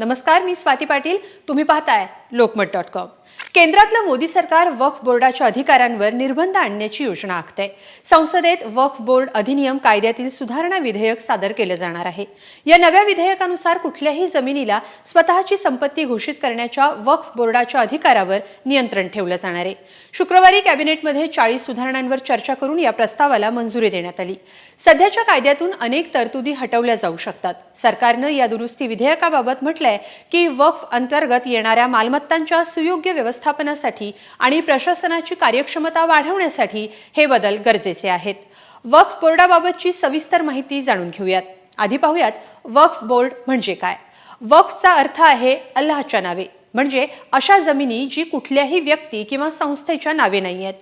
नमस्कार मी स्वाती पाटील. तुम्ही पाहताय लोकमत डॉट कॉम. केंद्रातलं मोदी सरकार वक्फ बोर्डाच्या अधिकारांवर निर्बंध आणण्याची योजना आखते. संसदेत वक्फ बोर्ड अधिनियम कायद्यातील सुधारणा विधेयक सादर केलं जाणार आहे. या नव्या विधेयकानुसार कुठल्याही जमिनीला स्वतःची संपत्ती घोषित करण्याच्या वक्फ बोर्डाच्या अधिकारावर नियंत्रण ठेवलं जाणार आहे. शुक्रवारी कॅबिनेटमध्ये चाळीस सुधारणांवर चर्चा करून या प्रस्तावाला मंजुरी देण्यात आली. सध्याच्या कायद्यातून अनेक तरतुदी हटवल्या जाऊ शकतात. सरकारनं या दुरुस्ती विधेयकाबाबत म्हटलंय की वक्फ अंतर्गत येणाऱ्या मालमत्तांच्या सुयोग्य व्यवस्थापनासाठी आणि प्रशासनाची कार्यक्षमता वाढवण्यासाठी हे बदल गरजेचे आहेत. वक्फ बोर्डाबाबतची सविस्तर माहिती जाणून घेऊयात. आधी पाहूयात वक्फ बोर्ड म्हणजे काय? वक्फचा अर्थ आहे अल्लाहच्या नावे. म्हणजे अशा जमिनी जी कुठल्याही व्यक्ती किंवा संस्थेच्या नावे नाही आहेत.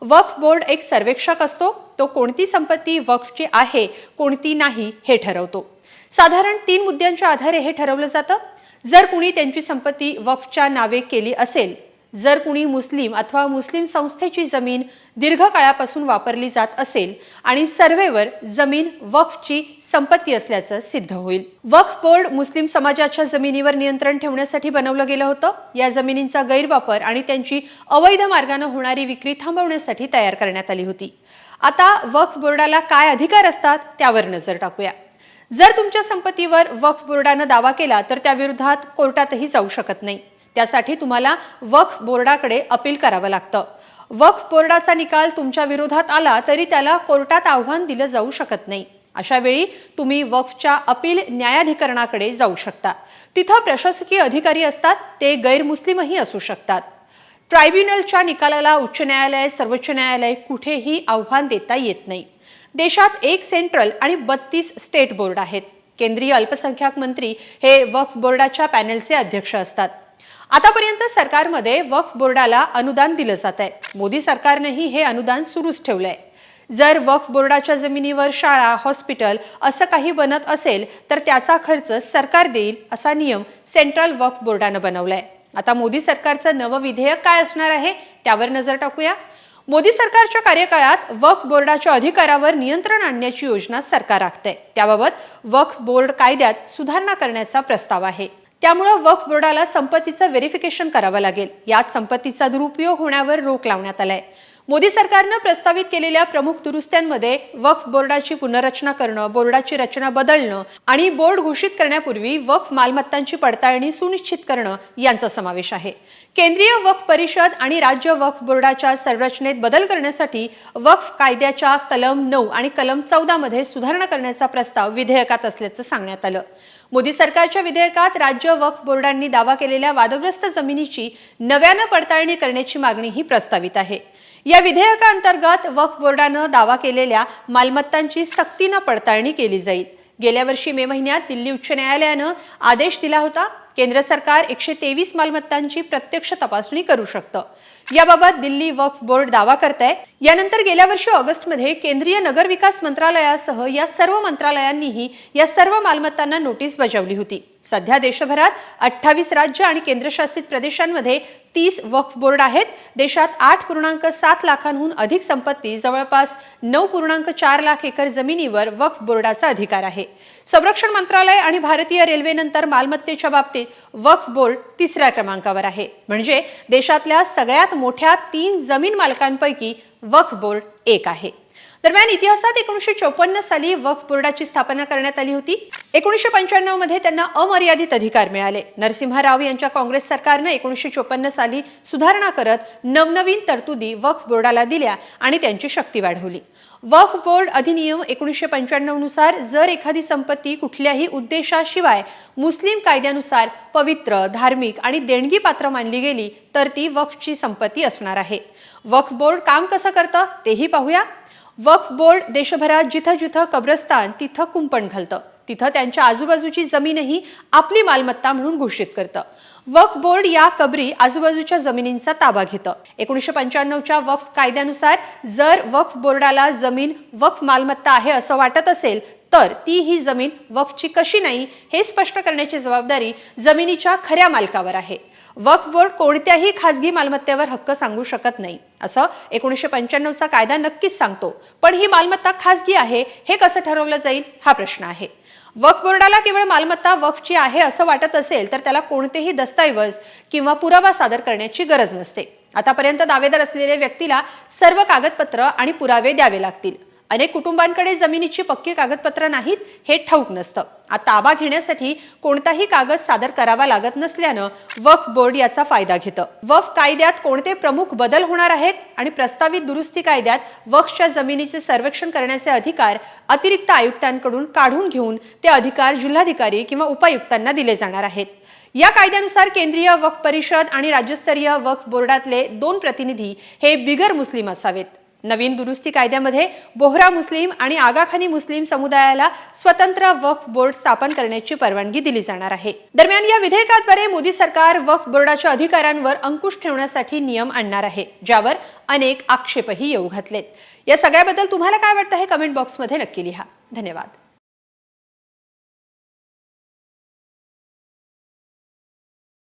वक्फ बोर्ड एक सर्वेक्षक असतो. तो कोणती संपत्ती वक्फची आहे कोणती नाही हे ठरवतो. साधारण तीन मुद्द्यांच्या आधारे हे ठरवलं जातं. जर कुणी त्यांची संपत्ती वक्फच्या नावे केली असेल जर कुणी मुस्लिम अथवा मुस्लिम संस्थेची जमीन दीर्घकाळापासून वापरली जात असेल आणि सर्वेवर जमीन वक्फची संपत्ती असल्याचं सिद्ध होईल. वक्फ बोर्ड मुस्लिम समाजाच्या जमिनीवर नियंत्रण ठेवण्यासाठी बनवलं गेलं होतं. या जमिनींचा गैरवापर आणि त्यांची अवैध मार्गाने होणारी विक्री थांबवण्यासाठी तयार करण्यात आली होती. आता वक्फ बोर्डाला काय अधिकार असतात त्यावर नजर टाकूया. जर तुमच्या संपत्तीवर वक्फ बोर्डानं दावा केला तर त्याविरोधात कोर्टातही जाऊ शकत नाही. त्यासाठी तुम्हाला वक्फ बोर्डाकडे अपील करावं लागतं. वक्फ बोर्डाचा निकाल तुमच्या विरोधात आला तरी त्याला कोर्टात आव्हान दिलं जाऊ शकत नाही. अशा वेळी तुम्ही वक्फच्या अपील न्यायाधिकरणाकडे जाऊ शकता. तिथं प्रशासकीय अधिकारी असतात ते गैरमुस्लिमही असू शकतात. ट्रायब्युनलच्या निकालाला उच्च न्यायालय सर्वोच्च न्यायालय कुठेही आव्हान देता येत नाही. देशात एक सेंट्रल आणि बत्तीस स्टेट बोर्ड आहेत. केंद्रीय अल्पसंख्याक मंत्री हे वक्फ बोर्डाच्या पॅनेलचे अध्यक्ष असतात. आतापर्यंत सरकारमध्ये वक्फ बोर्डाला अनुदान दिलं जात आहे. मोदी सरकारनेही हे अनुदान सुरूच ठेवलंय. जर वक्फ बोर्डाच्या जमिनीवर शाळा हॉस्पिटल असं काही बनत असेल तर त्याचा खर्च सरकार देईल असा नियम सेंट्रल वक्फ बोर्डानं बनवलाय. आता मोदी सरकारचं नवं विधेयक काय असणार आहे त्यावर नजर टाकूया. मोदी सरकारच्या कार्यकाळात वक्फ बोर्डाच्या अधिकारावर नियंत्रण आणण्याची योजना सरकार आखते. त्याबाबत वक्फ बोर्ड कायद्यात सुधारणा करण्याचा प्रस्ताव आहे. त्यामुळं वक्फ बोर्डाला संपत्तीचं व्हेरिफिकेशन करावं लागेल. यात संपत्तीचा दुरुपयोग होण्यावर रोक लावण्यात आलाय. मोदी सरकारनं प्रस्तावित केलेल्या प्रमुख दुरुस्त्यांमध्ये वक्फ बोर्डाची पुनर्रचना करणं बोर्डाची रचना बदलणं आणि बोर्ड घोषित करण्यापूर्वी वक्फ मालमत्तांची पडताळणी सुनिश्चित करणं यांचा समावेश आहे. केंद्रीय वक्फ परिषद आणि राज्य वक्फ बोर्डाच्या संरचनेत बदल करण्यासाठी वक्फ कायद्याच्या कलम नऊ आणि कलम चौदा मध्ये सुधारणा करण्याचा प्रस्ताव विधेयकात असल्याचं सांगण्यात आलं. मोदी सरकारच्या विधेयकात राज्य वक्फ बोर्डांनी दावा केलेल्या वादग्रस्त जमिनीची नव्यानं पडताळणी करण्याची मागणीही प्रस्तावित आहे. या विधेयकांतर्गत वक्फ बोर्डानं दावा केलेल्या मालमत्तांची सक्तीनं पडताळणी केली जाईल. गेल्या वर्षी मे महिन्यात दिल्ली उच्च न्यायालयानं आदेश दिला होता केंद्र सरकार एकशे तेवीस मालमत्तांची प्रत्यक्ष तपासणी करू शकतं. याबाबत दिल्ली वक्फ बोर्ड दावा करत आहे यानंतर गेल्या वर्षी ऑगस्टमध्ये केंद्रीय नगर विकास मंत्रालयासह या सर्व मंत्रालयांनीही या सर्व मालमत्तांना नोटीस बजावली होती. सध्या देशभरात अठ्ठावीस राज्य आणि केंद्रशासित प्रदेशांमध्ये तीस वक्फ बोर्ड आहेत. देशात आठ पूर्णांक सात लाखांहून अधिक संपत्ती जवळपास नऊ पूर्णांक चार लाख एकर जमिनीवर वक्फ बोर्डाचा अधिकार आहे. संरक्षण मंत्रालय आणि भारतीय रेल्वेनंतर मालमत्तेच्या बाबतीत वक्फ बोर्ड तिसऱ्या क्रमांकावर आहे. म्हणजे देशातल्या सगळ्यात मोठ्या तीन जमीन मालकांपैकी वक्फ बोर्ड एक आहे. दरम्यान इतिहासात एकोणीसशे चौपन्न साली वक्फ बोर्डाची स्थापना करण्यात आली होती. एकोणीसशे पंच्याण्णवमध्ये त्यांना अमर्यादित अधिकार मिळाले. नरसिंहा राव यांच्या काँग्रेस सरकारनं एकोणीसशे चोपन्न साली सुधारणा करत नवनवीन तरतुदी वक्फ बोर्डाला दिल्या आणि त्यांची शक्ती वाढवली. वक्फ बोर्ड अधिनियम एकोणीसशे पंच्याण्णवनुसार जर एखादी संपत्ती कुठल्याही उद्देशाशिवाय मुस्लिम कायद्यानुसार पवित्र धार्मिक आणि देणगी पात्र मानली गेली तर ती वक्फची संपत्ती असणार आहे. वक्फ बोर्ड काम कसं करतं तेही पाहूया. वक्फ बोर्ड देशभरात जिथं जिथं कब्रस्तान तिथं कुंपण घालतं. तिथं त्यांच्या आजूबाजूची जमीनही आपली मालमत्ता म्हणून घोषित करतं. वक्फ बोर्ड या कबरी आजूबाजूच्या जमिनींचा ताबा घेतं. एकोणीसशे पंच्याण्णवच्या वक्फ कायद्यानुसार जर वक्फ बोर्डाला जमीन वक्फ मालमत्ता आहे असं वाटत असेल तर ती ही जमीन वक्फची कशी नाही हे स्पष्ट करण्याची जबाबदारी जमिनीच्या खऱ्या मालकावर आहे. वक्फ बोर्ड कोणत्याही खासगी मालमत्तेवर हक्क सांगू शकत नाही असं एकोणीसशे पंच्याण्णवचा कायदा नक्कीच सांगतो. पण ही मालमत्ता खासगी आहे हे कसं ठरवलं जाईल हा प्रश्न आहे. वक्फ बोर्डाला केवळ मालमत्ता वक्फची आहे असं वाटत असेल तर त्याला कोणतेही दस्तऐवज किंवा पुरावा सादर करण्याची गरज नसते. आतापर्यंत दावेदार असलेल्या व्यक्तीला सर्व कागदपत्र आणि पुरावे द्यावे लागतील. अनेक कुटुंबांकडे जमिनीची पक्की कागदपत्र नाहीत हे ठाऊक नसतं. ताबा घेण्यासाठी कोणताही कागद सादर करावा लागत नसल्यानं वक्फ बोर्ड याचा फायदा घेतं. वक्फ कायद्यात कोणते प्रमुख बदल होणार आहेत आणि प्रस्तावित दुरुस्ती कायद्यात वक्फच्या जमिनीचे सर्वेक्षण करण्याचे अधिकार अतिरिक्त आयुक्तांकडून काढून घेऊन ते अधिकार जिल्हाधिकारी किंवा उपायुक्तांना दिले जाणार आहेत. या कायद्यानुसार केंद्रीय वक्फ परिषद आणि राज्यस्तरीय वक्फ बोर्डातले दोन प्रतिनिधी हे बिगर मुस्लिम असावेत. नवीन दुरुस्ती कायद्यामध्ये बोहरा मुस्लिम आणि आगाखानी मुस्लिम समुदायाला स्वतंत्र वक्फ बोर्ड स्थापन करण्याची परवानगी दिली जाणार आहे. दरम्यान या विधेयकाद्वारे मोदी सरकार वक्फ बोर्डाच्या अधिकारांवर अंकुश ठेवण्यासाठी नियम आणणार आहे ज्यावर अनेक आक्षेपही येऊ घातलेत. या सगळ्याबद्दल तुम्हाला काय वाटतं हे कमेंट बॉक्समध्ये नक्की लिहा. धन्यवाद.